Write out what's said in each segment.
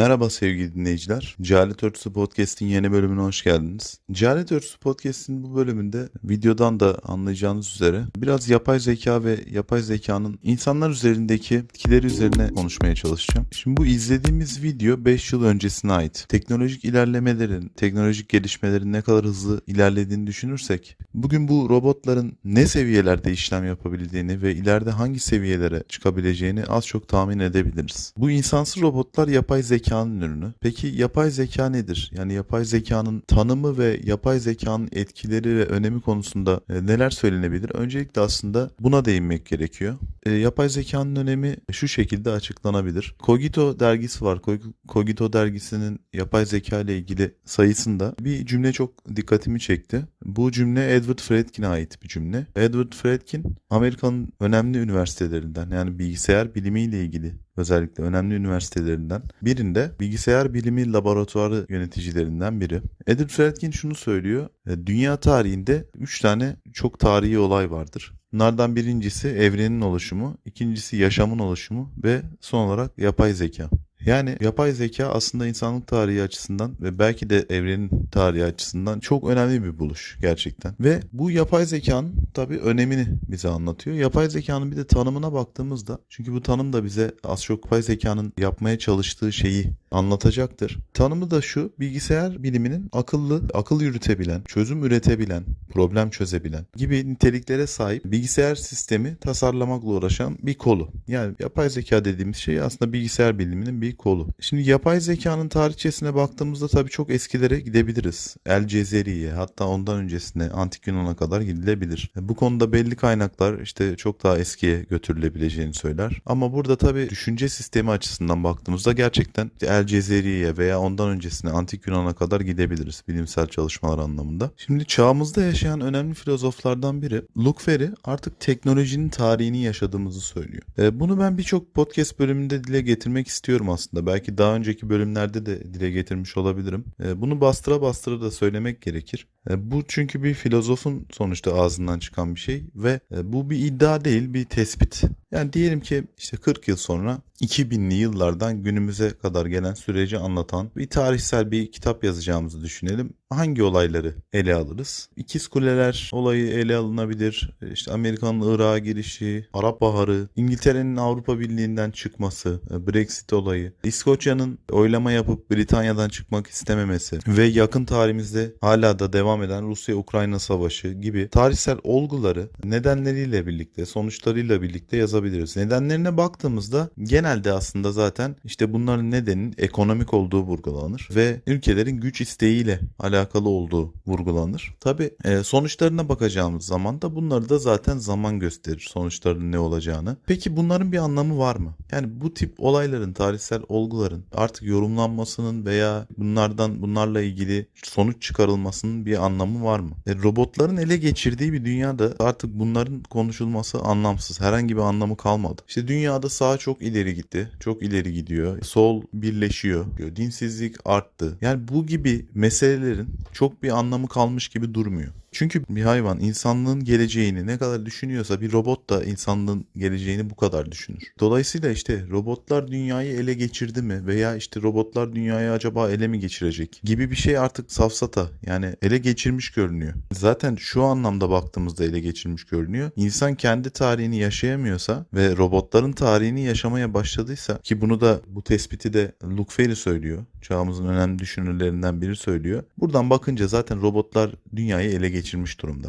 Merhaba sevgili dinleyiciler. Cehalet Örtüsü Podcast'in yeni bölümüne hoş geldiniz. Cehalet Örtüsü Podcast'in bu bölümünde videodan da anlayacağınız üzere biraz yapay zeka ve yapay zekanın insanlar üzerindeki etkileri üzerine konuşmaya çalışacağım. Şimdi bu izlediğimiz video 5 yıl öncesine ait. Teknolojik ilerlemelerin, teknolojik gelişmelerin ne kadar hızlı ilerlediğini düşünürsek bugün bu robotların ne seviyelerde işlem yapabildiğini ve ileride hangi seviyelere çıkabileceğini az çok tahmin edebiliriz. Bu insansız robotlar yapay zekanın ürünü. Peki yapay zeka nedir? Yani yapay zekanın tanımı ve yapay zekanın etkileri ve önemi konusunda e, neler söylenebilir? Öncelikle aslında buna değinmek gerekiyor. E, yapay zekanın önemi şu şekilde açıklanabilir. Cogito dergisi var. Cog- Cogito dergisinin yapay zeka ile ilgili sayısında bir cümle çok dikkatimi çekti. Bu cümle Edward Fredkin'e ait bir cümle. Edward Fredkin Amerika'nın önemli üniversitelerinden yani bilgisayar bilimiyle ilgili özellikle önemli üniversitelerinden birinde bilgisayar bilimi laboratuvarı yöneticilerinden biri. Edward Fredkin şunu söylüyor. "E, Dünya tarihinde 3 tane çok tarihi olay vardır. Bunlardan birincisi evrenin oluşumu, ikincisi yaşamın oluşumu ve son olarak yapay zeka. Yani yapay zeka aslında insanlık tarihi açısından ve belki de evrenin tarihi açısından çok önemli bir buluş gerçekten. Ve bu yapay zekanın tabii önemini bize anlatıyor. Yapay zekanın bir de tanımına baktığımızda çünkü bu tanım da bize az çok yapay zekanın yapmaya çalıştığı şeyi anlatacaktır. Tanımı da şu bilgisayar biliminin akıllı, akıl yürütebilen, çözüm üretebilen, problem çözebilen gibi niteliklere sahip bilgisayar sistemi tasarlamakla uğraşan bir kolu. Yani yapay zeka dediğimiz şey aslında bilgisayar biliminin bir kolu. Şimdi yapay zekanın tarihçesine baktığımızda tabii çok eskilere gidebiliriz. El Cezeri'ye hatta ondan öncesine antik Yunan'a kadar gidilebilir. Bu konuda belli kaynaklar işte çok daha eskiye götürülebileceğini söyler. Ama burada tabii düşünce sistemi açısından baktığımızda gerçekten El Cezeri'ye veya ondan öncesine antik Yunan'a kadar gidebiliriz bilimsel çalışmalar anlamında. Şimdi çağımızda yaşayan önemli filozoflardan biri Luc Ferry artık teknolojinin tarihini yaşadığımızı söylüyor. E, bunu ben birçok podcast bölümünde dile getirmek istiyorum aslında. Belki daha önceki bölümlerde de dile getirmiş olabilirim. E, bunu bastıra bastıra da söylemek gerekir. E, bu çünkü bir filozofun sonuçta ağzından çıkan bir şey ve e, bu bir iddia değil bir tespit. Yani diyelim ki işte 40 yıl sonra 2000'li yıllardan günümüze kadar gelen süreci anlatan bir tarihsel bir kitap yazacağımızı düşünelim. Hangi olayları ele alırız? İkiz Kuleler olayı ele alınabilir. İşte Amerika'nın Irak'a girişi, Arap Baharı, İngiltere'nin Avrupa Birliği'nden çıkması, Brexit olayı, İskoçya'nın oylama yapıp Britanya'dan çıkmak istememesi ve yakın tarihimizde hala da devam eden Rusya-Ukrayna savaşı gibi tarihsel olguları nedenleriyle birlikte, sonuçlarıyla birlikte yazabiliriz. Nedenlerine baktığımızda genelde aslında zaten işte bunların nedenin ekonomik olduğu vurgulanır ve ülkelerin güç isteğiyle alakalı olduğu vurgulanır. Tabi sonuçlarına bakacağımız zaman da bunları da zaten zaman gösterir sonuçlarının ne olacağını. Peki bunların bir anlamı var mı? Yani bu tip olayların, tarihsel olguların artık yorumlanmasının veya bunlardan bunlarla ilgili sonuç çıkarılmasının bir anlamı var mı? E, robotların ele geçirdiği bir dünyada artık bunların konuşulması anlamsız. Herhangi bir anlamı kalmadı. İşte dünyada sağ çok ileri gitti. Çok ileri gidiyor. Sol birleşiyor. Dinsizlik arttı. Yani bu gibi meselelerin çok bir anlamı kalmış gibi durmuyor. Çünkü bir hayvan insanlığın geleceğini ne kadar düşünüyorsa bir robot da insanlığın geleceğini bu kadar düşünür. Dolayısıyla işte robotlar dünyayı ele geçirdi mi veya işte robotlar dünyayı acaba ele mi geçirecek gibi bir şey artık safsata yani ele geçirmiş görünüyor. Zaten şu anlamda baktığımızda ele geçirmiş görünüyor. İnsan kendi tarihini yaşayamıyorsa ve robotların tarihini yaşamaya başladıysa ki bunu da bu tespiti de Luc Ferry söylüyor. Çağımızın önemli düşünürlerinden biri söylüyor. Buradan bakınca zaten robotlar dünyayı ele geçirmiş durumda.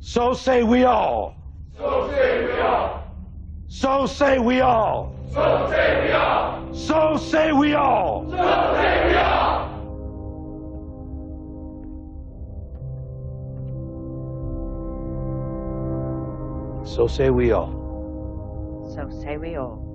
So say we all. So say we all. So say we all. So say we all. So say we all. So say we all. So say we all. So say we all.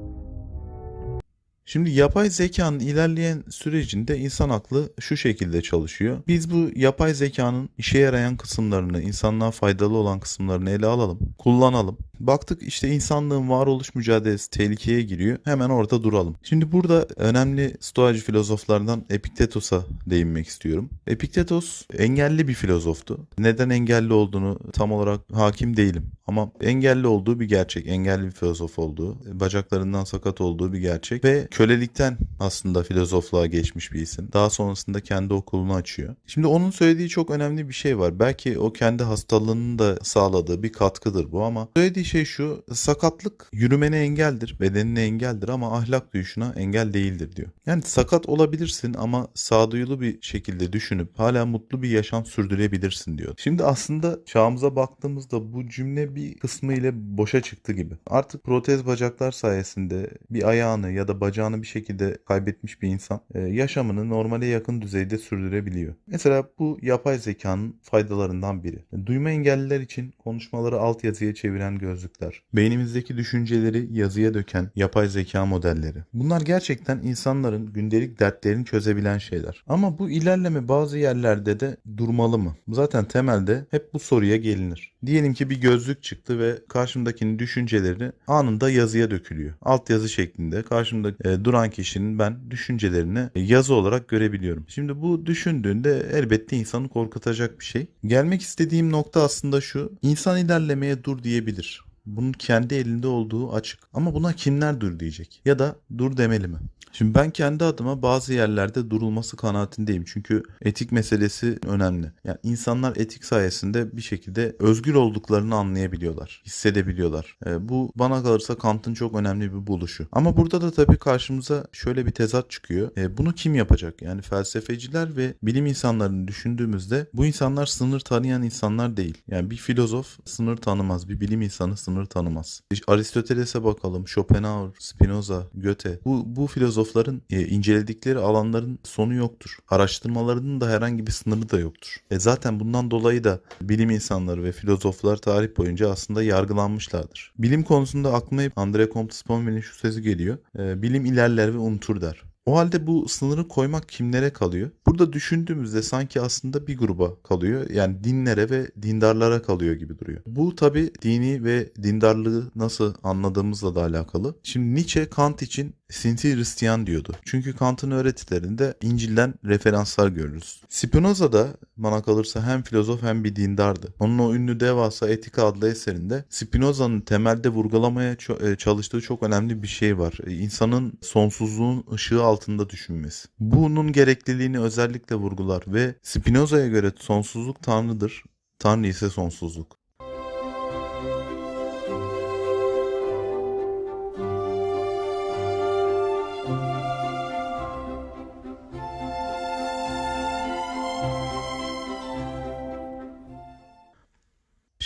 Şimdi yapay zekanın ilerleyen sürecinde insan aklı şu şekilde çalışıyor. Biz bu yapay zekanın işe yarayan kısımlarını, insanlığa faydalı olan kısımlarını ele alalım, kullanalım. Baktık işte insanlığın varoluş mücadelesi tehlikeye giriyor. Hemen orada duralım. Şimdi burada önemli stoacı filozoflardan Epiktetos'a değinmek istiyorum. Epiktetos engelli bir filozoftu. Neden engelli olduğunu tam olarak hakim değilim. Ama engelli olduğu bir gerçek. Engelli bir filozof olduğu, bacaklarından sakat olduğu bir gerçek ve kölelikten aslında filozofluğa geçmiş bir isim. Daha sonrasında kendi okulunu açıyor. Şimdi onun söylediği çok önemli bir şey var. Belki o kendi hastalığının da sağladığı bir katkıdır bu ama söylediği şey şu. Sakatlık yürümene engeldir, bedenine engeldir ama ahlak duyuşuna engel değildir diyor. Yani sakat olabilirsin ama sağduyulu bir şekilde düşünüp hala mutlu bir yaşam sürdürebilirsin diyor. Şimdi aslında çağımıza baktığımızda bu cümle bir kısmı ile boşa çıktı gibi. Artık protez bacaklar sayesinde bir ayağını ya da bacağını bir şekilde kaybetmiş bir insan e, yaşamını normale yakın düzeyde sürdürebiliyor. Mesela bu yapay zekanın faydalarından biri. Duyma engelliler için konuşmaları altyazıya çeviren gözlükler. Beynimizdeki düşünceleri yazıya döken yapay zeka modelleri. Bunlar gerçekten insanların gündelik dertlerini çözebilen şeyler. Ama bu ilerleme bazı yerlerde de durmalı mı? Zaten temelde hep bu soruya gelinir. Diyelim ki bir gözlük çıktı ve karşımdakinin düşünceleri anında yazıya dökülüyor. Altyazı şeklinde karşımda e, duran kişinin ben düşüncelerini e, yazı olarak görebiliyorum. Şimdi bu düşündüğünde elbette insanı korkutacak bir şey. Gelmek istediğim nokta aslında şu. İnsan ilerlemeye dur diyebilir. Bunun kendi elinde olduğu açık. Ama buna kimler dur diyecek? Ya da dur demeli mi? Şimdi ben kendi adıma bazı yerlerde durulması kanaatindeyim. Çünkü etik meselesi önemli. Yani insanlar etik sayesinde bir şekilde özgür olduklarını anlayabiliyorlar, hissedebiliyorlar. E, bu bana kalırsa Kant'ın çok önemli bir buluşu. Ama burada da tabii karşımıza şöyle bir tezat çıkıyor. E, bunu kim yapacak? Yani felsefeciler ve bilim insanlarını düşündüğümüzde bu insanlar sınır tanıyan insanlar değil. Yani bir filozof sınır tanımaz, bir bilim insanı sınır tanımaz. İşte Aristoteles'e bakalım, Schopenhauer, Spinoza, Goethe. Bu, bu filozofların e, inceledikleri alanların sonu yoktur. Araştırmalarının da herhangi bir sınırı da yoktur. E zaten bundan dolayı da bilim insanları ve filozoflar tarih boyunca aslında yargılanmışlardır. Bilim konusunda aklıma hep André Comte Sponville'in şu sözü geliyor. E, bilim ilerler ve unutur der. O halde bu sınırı koymak kimlere kalıyor? Burada düşündüğümüzde sanki aslında bir gruba kalıyor. Yani dinlere ve dindarlara kalıyor gibi duruyor. Bu tabi dini ve dindarlığı nasıl anladığımızla da alakalı. Şimdi Nietzsche Kant için sinsi Hristiyan diyordu. Çünkü Kant'ın öğretilerinde İncil'den referanslar görürüz. Spinoza da bana kalırsa hem filozof hem bir dindardı. Onun o ünlü devasa Etika adlı eserinde Spinoza'nın temelde vurgulamaya e, çalıştığı çok önemli bir şey var. E, İnsanın sonsuzluğun ışığı altında düşünmesi. Bunun gerekliliğini özellikle vurgular ve Spinoza'ya göre sonsuzluk tanrıdır. Tanrı ise sonsuzluk.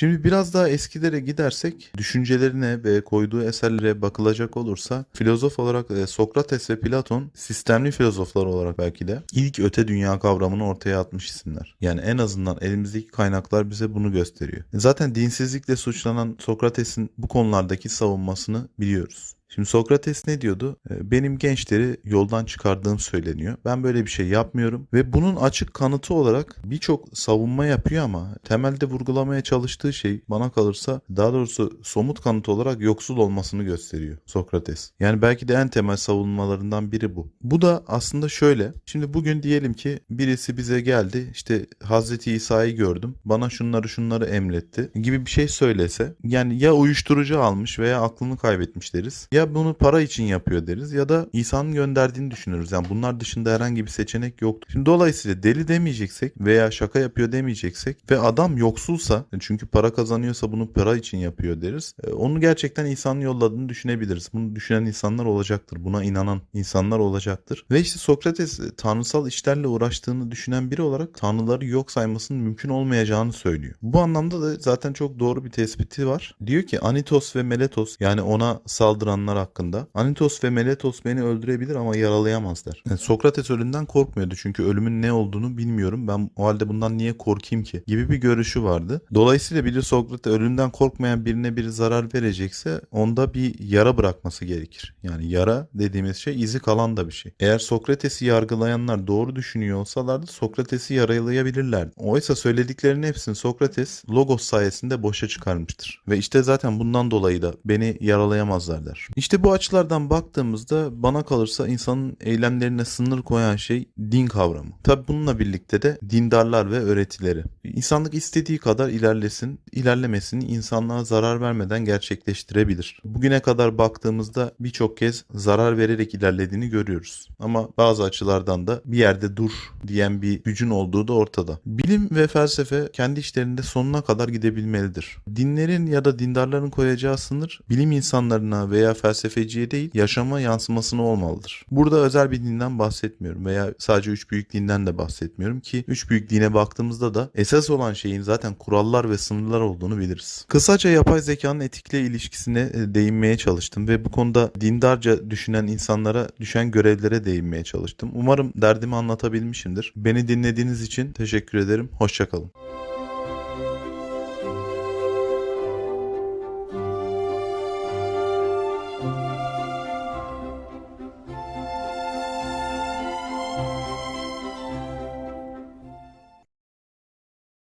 Şimdi biraz daha eskilere gidersek düşüncelerine ve koyduğu eserlere bakılacak olursa filozof olarak e, Sokrates ve Platon sistemli filozoflar olarak belki de ilk öte dünya kavramını ortaya atmış isimler. Yani en azından elimizdeki kaynaklar bize bunu gösteriyor. Zaten dinsizlikle suçlanan Sokrates'in bu konulardaki savunmasını biliyoruz. Şimdi Sokrates ne diyordu? E, Benim gençleri yoldan çıkardığım söyleniyor. Ben böyle bir şey yapmıyorum ve bunun açık kanıtı olarak birçok savunma yapıyor ama temelde vurgulamaya çalıştığı şey bana kalırsa daha doğrusu somut kanıt olarak yoksul olmasını gösteriyor Sokrates. Yani belki de en temel savunmalarından biri bu. Bu da aslında şöyle. Şimdi bugün diyelim ki birisi bize geldi işte Hazreti İsa'yı gördüm bana şunları şunları emretti gibi bir şey söylese yani ya uyuşturucu almış veya aklını kaybetmiş deriz ya bunu para için yapıyor deriz ya da İsa'nın gönderdiğini düşünürüz. Yani bunlar dışında herhangi bir seçenek yoktur. Şimdi dolayısıyla deli demeyeceksek veya şaka yapıyor demeyeceksek ve adam yoksulsa çünkü para kazanıyorsa bunu para için yapıyor deriz. E, Onu gerçekten İsa'nın yolladığını düşünebiliriz. Bunu düşünen insanlar olacaktır. Buna inanan insanlar olacaktır. Ve işte Sokrates e, tanrısal işlerle uğraştığını düşünen biri olarak tanrıları yok saymasının mümkün olmayacağını söylüyor. Bu anlamda da zaten çok doğru bir tespiti var. Diyor ki Anitos ve Meletos yani ona saldıranlar insanlar hakkında. Anitos ve Meletos beni öldürebilir ama yaralayamaz der. Yani Sokrates ölümden korkmuyordu çünkü ölümün ne olduğunu bilmiyorum. Ben o halde bundan niye korkayım ki? Gibi bir görüşü vardı. Dolayısıyla biri Sokrates ölümden korkmayan birine bir zarar verecekse onda bir yara bırakması gerekir. Yani yara dediğimiz şey izi kalan da bir şey. Eğer Sokrates'i yargılayanlar doğru düşünüyor olsalardı Sokrates'i yaralayabilirlerdi. Oysa söylediklerinin hepsini Sokrates Logos sayesinde boşa çıkarmıştır. Ve işte zaten bundan dolayı da beni yaralayamazlar der. İşte bu açılardan baktığımızda bana kalırsa insanın eylemlerine sınır koyan şey din kavramı. Tabi bununla birlikte de dindarlar ve öğretileri. İnsanlık istediği kadar ilerlesin, ilerlemesini insanlığa zarar vermeden gerçekleştirebilir. Bugüne kadar baktığımızda birçok kez zarar vererek ilerlediğini görüyoruz. Ama bazı açılardan da bir yerde dur diyen bir gücün olduğu da ortada. Bilim ve felsefe kendi işlerinde sonuna kadar gidebilmelidir. Dinlerin ya da dindarların koyacağı sınır bilim insanlarına veya felsefeciye değil yaşama yansımasına olmalıdır. Burada özel bir dinden bahsetmiyorum veya sadece üç büyük dinden de bahsetmiyorum ki üç büyük dine baktığımızda da esas olan şeyin zaten kurallar ve sınırlar olduğunu biliriz. Kısaca yapay zekanın etikle ilişkisine e, değinmeye çalıştım ve bu konuda dindarca düşünen insanlara düşen görevlere değinmeye çalıştım. Umarım derdimi anlatabilmişimdir. Beni dinlediğiniz için teşekkür ederim. Hoşçakalın.